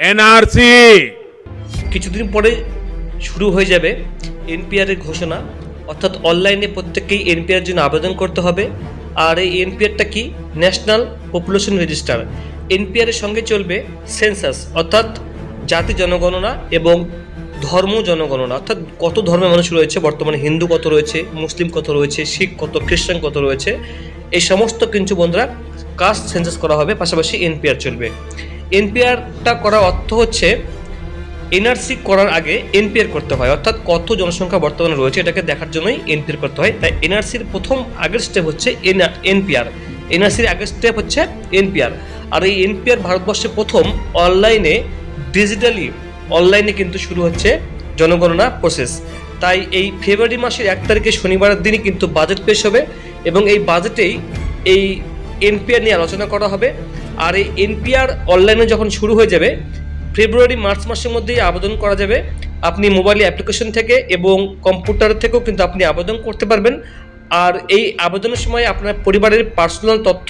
NRC. কিছুদিন পরে শুরু হয়ে যাবে এনপিআর এর ঘোষণা। অর্থাৎ অনলাইনে প্রত্যেককেই এনপিআর জন্য আবেদন করতে হবে। আর এই এনপিআরটা কি? National population register. এনপিআর এর সঙ্গে চলবে সেন্সাস, অর্থাৎ জাতি জনগণনা এবং ধর্ম জনগণনা। অর্থাৎ কত ধর্মের মানুষ রয়েছে বর্তমানে? হিন্দু কত রয়েছে? মুসলিম কত রয়েছে? শিখ কত? খ্রিস্টান কত রয়েছে? এই সমস্ত কিছু বন্ধুরা কাস্ট সেন্সাস করা হবে। পাশাপাশি এনপিআর চলবে। এনপিআরটা করার অর্থ হচ্ছে এনআরসি করার আগে এনপিআর করতে হয়, অর্থাৎ কত জনসংখ্যা বর্তমানে রয়েছে এটাকে দেখার জন্যই এনপিআর করতে হয়। তাই এনআরসির প্রথম আগের স্টেপ হচ্ছে এনপিআর। এনআরসির আগের স্টেপ হচ্ছে এনপিআর। আর এই এনপিআর ভারতবর্ষে প্রথম অনলাইনে, ডিজিটালি অনলাইনে কিন্তু শুরু হচ্ছে জনগণনা প্রসেস তাই এই ফেব্রুয়ারি মাসের এক তারিখে শনিবারের দিনই কিন্তু বাজেট পেশ হবে এবং এই বাজেটেই এই এনপিআর নিয়ে আলোচনা করা হবে। আর এই এনপিআর অনলাইনে যখন শুরু হয়ে যাবে ফেব্রুয়ারি মার্চ মাসের মধ্যেই আবেদন করা যাবে। আপনি মোবাইল অ্যাপ্লিকেশন থেকে এবং কম্পিউটার থেকেও কিন্তু আপনি আবেদন করতে পারবেন। আর এই আবেদনের সময় আপনার পরিবারের পার্সোনাল তথ্য,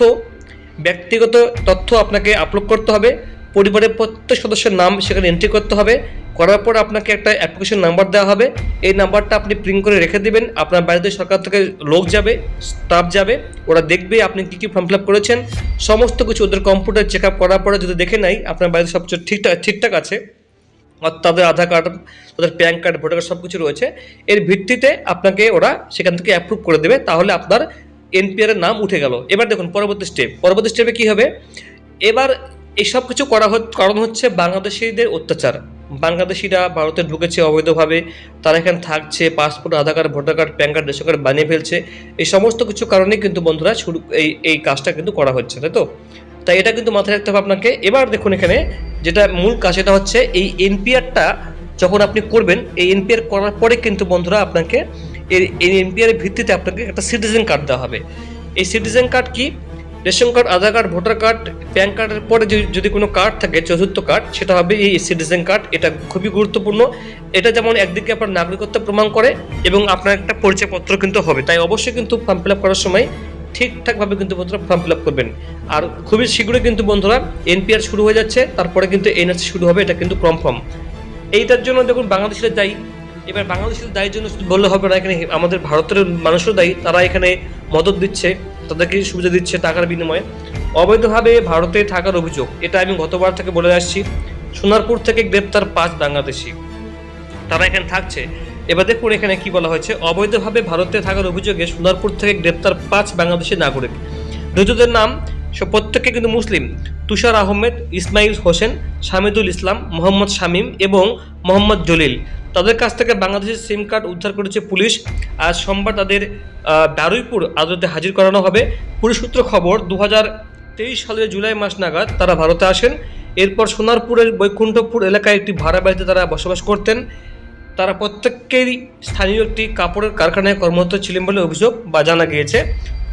ব্যক্তিগত তথ্য আপনাকে আপলোড করতে হবে। পরিবারের প্রত্যেক সদস্যের নাম সেখানে এন্ট্রি করতে হবে। করার পর আপনাকে একটা অ্যাপ্লিকেশন নাম্বার দেওয়া হবে। এই নাম্বারটা আপনি প্রিন্ট করে রেখে দেবেন। আপনার বাড়িতে সরকার থেকে লোক যাবে স্টাফ যাবে, ওরা দেখবে আপনি কী কী ফর্ম ফিল আপ করেছেন। সমস্ত কিছু ওদের কম্পিউটার চেক আপ করার পরে যদি দেখে নাই আপনার বাড়িতে সব কিছু ঠিকঠাক ঠিকঠাক আছে তাদের আধার কার্ড তাদের প্যান কার্ড ভোটার কার্ড সব কিছু রয়েছে, এর ভিত্তিতে আপনাকে ওরা সেখান থেকে অ্যাপ্রুভ করে দেবে, তাহলে আপনার এনপিআর এর নাম উঠে গেল। এবার দেখুন, পরবর্তী স্টেপ পরবর্তী স্টেপে কী হবে? এবার এইসব কিছু করা কারণ হচ্ছে বাংলাদেশিদের অত্যাচার। বাংলাদেশিরা ভারতে ঢুকেছে অবৈধভাবে। তারা এখানে থাকছে, passport, Aadhaar card, voter card, PAN card, ration card বানিয়ে ফেলছে। এই সমস্ত কিছু কারণে কিন্তু বন্ধুরা শুরু, এই এই কাজটা কিন্তু করা হচ্ছে, তাই তো? তাই এটা কিন্তু মাথায় রাখতে হবে আপনাকে। এবার দেখুন এখানে, যেটা মূল কাজ এটা হচ্ছে এই এনপিআরটা যখন আপনি করবেন, এই এনপিআর করার পরে কিন্তু বন্ধুরা আপনাকে এই এই এনপিআর এর ভিত্তিতে আপনাকে একটা সিটিজেন কার্ড দেওয়া হবে। এই সিটিজেন কার্ড কি? Ration card, Aadhaar card, voter card, PAN কার্ডের পরে যদি- কোনো কার্ড থাকে, চতুর্থ কার্ড, সেটা হবে এই সিটিজেন কার্ড। এটা খুবই গুরুত্বপূর্ণ। এটা যেমন একদিকে আপনার নাগরিকত্ব প্রমাণ করে এবং আপনার একটা পরিচয়পত্র কিন্তু হবে। তাই অবশ্যই কিন্তু ফর্ম ফিল আপ করার সময় ঠিকঠাকভাবে কিন্তু বন্ধুরা ফর্ম ফিল আপ করবেন। আর খুবই শীঘ্রই কিন্তু বন্ধুরা এনপিআর শুরু হয়ে যাচ্ছে। তারপরে কিন্তু এনআরসি শুরু হবে, এটা কিন্তু কনফার্ম এইটার জন্য দেখুন, বাংলাদেশের দায়ী। এবার বাংলাদেশের দায়ের জন্য বললে হবে না, এখানে আমাদের ভারতের মানুষও দায়ী। তারা এখানে মদত দিচ্ছে। তাদেরকে সুবিধা দিচ্ছে টাকার বিনিময়ে। অবৈধভাবে ভারতে থাকার অভিযোগ, এটা আমি গতবার থেকে বলে আসছি। সোনারপুর থেকে গ্রেপ্তার পাঁচ বাংলাদেশি। তারা এখানে থাকছে। এবার দেখুন এখানে কি বলা হয়েছে। অবৈধভাবে ভারতে থাকার অভিযোগে সোনারপুর থেকে গ্রেপ্তার পাঁচ বাংলাদেশি নাগরিক। ধৃতদের নাম প্রত্যেকে কিন্তু মুসলিম। তুষার আহমেদ, ইসমাইল হোসেন শামিদুল ইসলাম, মোহাম্মদ শামীম এবং মোহাম্মদ জলিল। তাদের কাছ থেকে বাংলাদেশের সিম কার্ড উদ্ধার করেছে পুলিশ। আজ সোমবার তাদের বারুইপুর আদালতে হাজির করানো হবে। পুলিশ সূত্র খবর দু তেইশ সালের জুলাই মাস নাগাদ তারা ভারতে আসেন। এরপর সোনারপুরের বৈকুণ্ঠপুর এলাকায় একটি ভাড়া বাড়িতে তারা বসবাস করতেন। তারা প্রত্যেকেরই স্থানীয় একটি কাপড়ের কারখানায় কর্মরত ছিলেন বলে অভিযোগ বা জানা গিয়েছে।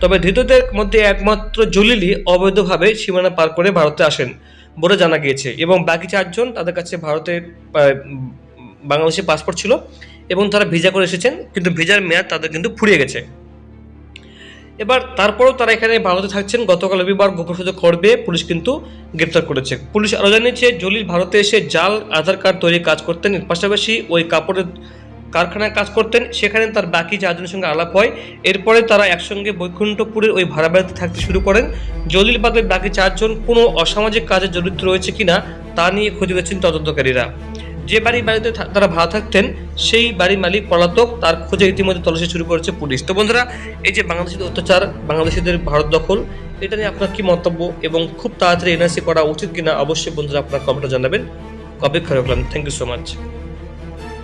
তবে ধৃতদের মধ্যে একমাত্র জলিলি অবৈধভাবে সীমানা পার করে ভারতে আসেন বলে জানা গিয়েছে এবং বাকি চারজন তাদের কাছে ভারতে আহ, বাংলাদেশি পাসপোর্ট ছিল এবং তারা ভিসা করে এসেছেন, কিন্তু ভিসার মেয়াদ তাদের কিন্তু ফুরিয়ে গেছে। এবার তারপরেও তারা এখানে ভারতে থাকছেন। গতকাল রবিবার গোপসূত্র করবে, পুলিশ কিন্তু গ্রেপ্তার করেছে। পুলিশ আরও জানিয়েছে, জলিল ভারতে এসে জাল, আধার কার্ড তৈরির কাজ করতেন। এর পাশাপাশি ওই কাপড়ের কারখানায় কাজ করতেন। সেখানে তার বাকি চারজনের সঙ্গে আলাপ হয়। এরপরে তারা একসঙ্গে বৈকুণ্ঠপুরের ওই ভাড়া বাড়িতে থাকতে শুরু করেন। জলিল বাদের বাকি চারজন কোনো অসামাজিক কাজে জড়িত রয়েছে কিনা তা নিয়ে খুঁজে গেছেন তদন্তকারীরা। যে বাড়ি বাড়িতে তারা ভাড়া থাকতেন, সেই বাড়ির মালিক, পলাতক, তার খোঁজে ইতিমধ্যে তল্লাশি শুরু করেছে পুলিশ। তো বন্ধুরা, এই যে বাংলাদেশিদের অত্যাচার, বাংলাদেশিদের ভারত দখল, এটা নিয়ে আপনার কি মন্তব্য এবং খুব তাড়াতাড়ি এনআরসি করা উচিত কিনা, অবশ্যই বন্ধুরা আপনার কমেন্টে জানাবেন। অপেক্ষা রাখলাম থ্যাংক ইউ সো মাচ